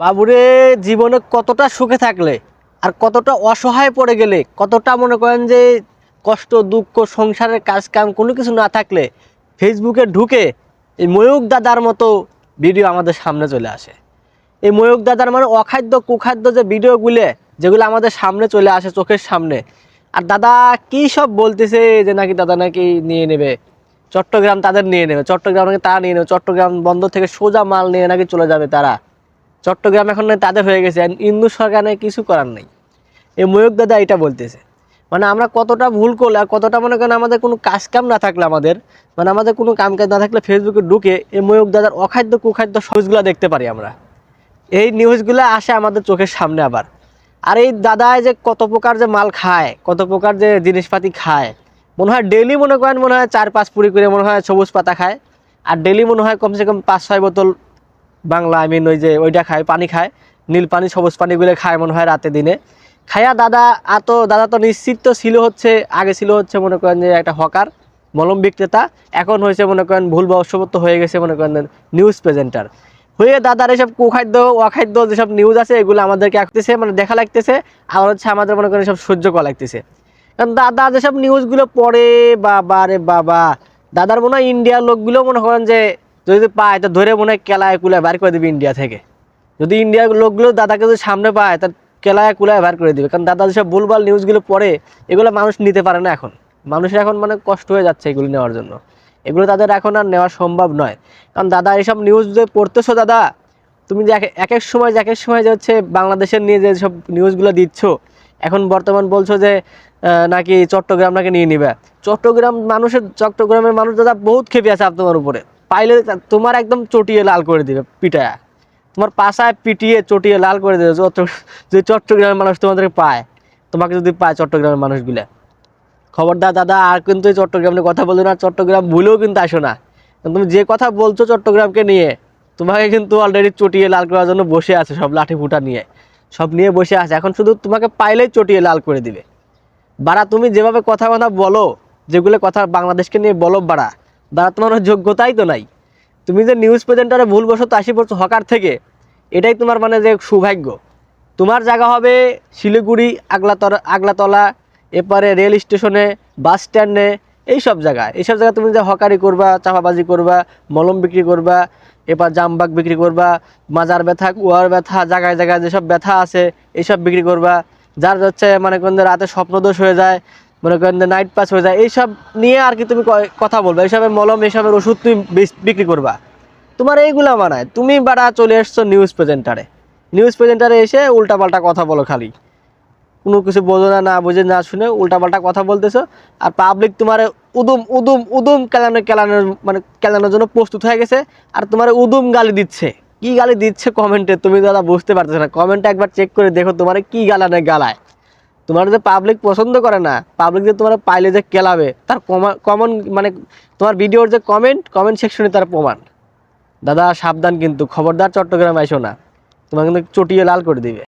বাবুরে জীবনে কতটা সুখে থাকলে আর কতটা অসহায় পড়ে গেলে, কতটা মনে করেন যে কষ্ট, দুঃখ, সংসারের কাজ কাম কোনো কিছু না থাকলে ফেসবুকে ঢুকে এই ময়ূক দাদার মতো ভিডিও আমাদের সামনে চলে আসে। এই ময়ূক দাদার মানে অখাদ্য, কুখাদ্য যে ভিডিওগুলো যেগুলো আমাদের সামনে চলে আসে চোখের সামনে। আর দাদা কি সব বলতেছে যে নাকি দাদা নাকি নিয়ে নেবে? চট্টগ্রাম তাদের নিয়ে নেবে, চট্টগ্রাম নাকি তারা নিয়ে নেবে, চট্টগ্রাম বন্দর থেকে সোজা মাল নিয়ে নাকি চলে যাবে তারা। চট্টগ্রাম এখন তাদের হয়ে গেছে। ইন্দু সরকার কিছু করার নেই। এই ময়ূক দাদা এটা বলতেছে। মানে আমরা কতটা ভুল করলে আর কতটা মনে করেন আমাদের কোনো কাজ কাম না থাকলে আমাদের মানে আমাদের কোনো কাম কাজ না থাকলে ফেসবুকে ঢুকে এই ময়ূক দাদার অখাদ্য, কুখাদ্য সবগুলো দেখতে পারি আমরা। এই নিউজগুলো আসে আমাদের চোখের সামনে আবার। আর এই দাদায় যে কত প্রকার যে মাল খায়, কত প্রকার যে জিনিসপাতি খায়, মনে হয় ডেলি মনে করেন মনে হয় চার, পাঁচ পুরি করে মনে হয় সবুজ পাতা খায়। আর ডেলি মনে হয় কমসে কম পাঁচ, ছয় বোতল বাংলা আই মিন ওই যে ওইটা খায়, পানি খায়, নীল পানি, সবুজ পানিগুলো খায় মনে হয় রাতে দিনে। খায়া দাদা এত দাদা তো নিশ্চিত ছিল হচ্ছে, আগে ছিল হচ্ছে মনে করেন যে একটা হকার, মলম বিক্রেতা, এখন হয়েছে মনে করেন ভুল বশবর্ত হয়ে গেছে মনে করেন নিউজ প্রেজেন্টার হয়ে দাদার এসব কুখাদ্য, অখাদ্য যেসব নিউজ আছে, এগুলো আমাদেরকে আঁকতেছে মানে দেখা লাগতেছে, আর হচ্ছে আমাদের মনে করেন সব সহ্য করা লাগতেছে। কারণ দাদা যেসব নিউজগুলো পড়ে, বাবা রে বাবা, দাদার মনে হয় ইন্ডিয়ার লোকগুলো মনে করেন যে যদি পায়, তা ধরে মনে হয় কেলায় কুলায় বার করে দিবে ইন্ডিয়া থেকে। যদি ইন্ডিয়ার লোকগুলো দাদাকে যদি সামনে পায় তার কেলায় কুলায় বার করে দিবে। কারণ দাদা যেসব ভুলভাল নিউজগুলো পড়ে, এগুলো মানুষ নিতে পারে না এখন। মানুষের এখন মানে কষ্ট হয়ে যাচ্ছে এগুলো নেওয়ার জন্য। এগুলো তাদের এখন আর নেওয়া সম্ভব নয়। কারণ দাদা এসব নিউজ যে পড়তেছো দাদা, তুমি যে এক- এক সময় যে এক এক সময় যে হচ্ছে বাংলাদেশের নিয়ে যে সব নিউজগুলো দিচ্ছ, এখন বর্তমান বলছো যে নাকি চট্টগ্রাম নাকি নিয়ে নিবে। চট্টগ্রাম মানুষের চট্টগ্রামের মানুষ দাদা বহুত খেপে আছে আপনার উপরে। পাইলে তোমার একদম চটিয়ে লাল করে দিবে পিটায়া। তোমার পাশায় পিটিয়ে চটিয়ে লাল করে দেবে যত যদি চট্টগ্রামের মানুষ তোমাদেরকে পায়। তোমাকে যদি পায় চট্টগ্রামের মানুষগুলা। খবরদার দাদা, আর কিন্তু এই চট্টগ্রাম নিয়ে কথা বলছো না চট্টগ্রাম ভুলেও কিন্তু আসো না। তুমি যে কথা বলছো চট্টগ্রামকে নিয়ে, তোমাকে কিন্তু অলরেডি চটিয়ে লাল করার জন্য বসে আছে সব লাঠি ফুটা নিয়ে। সব নিয়ে বসে আছে। এখন শুধু তোমাকে পাইলেই চটিয়ে লাল করে দিবে। বাড়া, তুমি যেভাবে কথা কথা বলো, যেগুলো কথা বাংলাদেশকে নিয়ে বলো বাড়া তোমার যোগ্যতাই তো নাই। তুমি যে নিউজ প্রেজেন্টারে ভুলবশত আসি পড়ছো হকার থেকে, এটাই তোমার মানে যে সৌভাগ্য। তোমার জায়গা হবে শিলিগুড়ি আগলাতলা আগলাতলা, এপারে রেল স্টেশনে, বাস স্ট্যান্ডে এই সব জায়গায়। এইসব জায়গায় তুমি যে হকারি করবা চাপাবাজি করবা, মলম বিক্রি করবা এবার জামবাগ বিক্রি করবা, মাজার ব্যথা, কুয়ার ব্যথা, জায়গায় জায়গায় যেসব ব্যথা আছে, এইসব বিক্রি করবা। যার হচ্ছে মানে কোন রাতে স্বপ্নদোষ হয়ে যায় মনে করেন নাইট পাস হয়ে যায়, এইসব নিয়ে আর কি তুমি কথা বলবা, এইসবের মলম, এইসবের ওষুধ তুমি বিক্রি করবা। তোমার এইগুলা মানায় তুমি বাড়া চলে এসছো নিউজ প্রেজেন্টারে নিউজ প্রেজেন্টারে এসে উল্টাপাল্টা কথা বলো খালি। কোনো কিছু বোঝো না না বুঝে, না শুনে উল্টাপাল্টা কথা বলতেছো, আর পাবলিক তোমার উদুম উদুম উদুম কেলানো, কেলানোর মানে কেলানোর জন্য প্রস্তুত হয়ে গেছে, আর তোমার উদুম গালি দিচ্ছে। কি গালি দিচ্ছে কমেন্টে তুমি দাদা বুঝতে পারতেছো না। কমেন্টে একবার চেক করে দেখো তোমার কি গালানে, গালায়। তোমার যে পাবলিক পছন্দ করে না পাবলিক যে তোমার পাইলে যে কেলাবে, তার কমন মানে তোমার ভিডিওর যে কমেন্ট কমেন্ট সেকশনে তার প্রমাণ। দাদা, সাবধান কিন্তু, খবরদার চট্টগ্রাম আইসো না। তোমার কিন্তু চটিয়ে লাল করে দিবে।